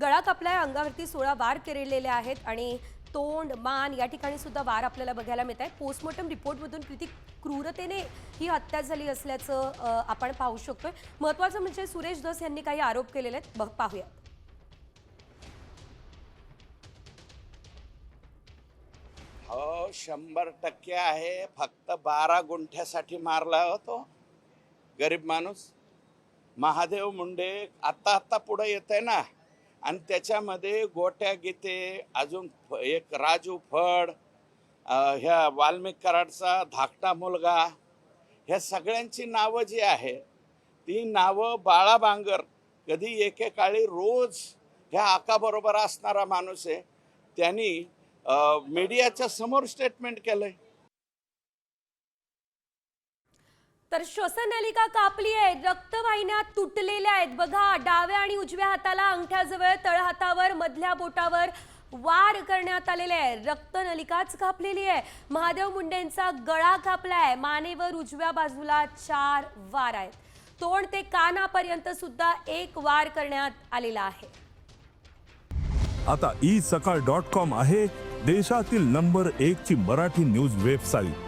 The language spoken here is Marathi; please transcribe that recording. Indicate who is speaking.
Speaker 1: गळा कापलाय अंगावरती सोळा वार केलेले आहेत आणि तोंड मान या ठिकाणी सुद्धा वार आपल्याला बघायला मिळत आहे. पोस्टमॉर्टम रिपोर्टमधून किती क्रूरतेने ही हत्या झाली असल्याचं आपण पाहू शकतोय. महत्वाचं म्हणजे सुरेश धस यांनी काही आरोप केलेले आहेत. बघ- पाहूयात.
Speaker 2: हो शंभर टक्के आहे. फक्त बारा गुंठ्यासाठी मारला होतो गरीब माणूस. महादेव मुंडे आत्ता आत्ता पुढे येत आहे ना. आणि त्याच्यामध्ये गोट्या गीते अजून फ- एक राजू फड ह्या वाल्मिक कराडचा धाकटा मुलगा ह्या सगळ्यांची नावं जी आहे ती नावं बाळा बांगर कधी एकेकाळी रोज ह्या आकाबरोबर असणारा माणूस आहे त्यांनी मीडियाच्या समोर स्टेटमेंट केलं आहे
Speaker 1: तर श्वसननलिका कापली आहे. रक्तवाहिन्या तुटलेल्या आहेत. बघा डाव्या आणि उजव्या हाताला अंगठ्याजवळ तळहातावर मधल्या बोटावर वार करण्यात आलेले आहे. रक्तनलिकाच कापलेली आहे. महादेव मुंडेंचा गळा कापलाय. मानेवर उजव्या बाजूला चार वार आहेत. तोंड ते कानापर्यंत सुद्धा एक वार करण्यात आलेला आहे.
Speaker 3: आता ई सकाळ डॉट कॉम आहे. देशातील नंबर एक ची मराठी न्यूज वेबसाईट.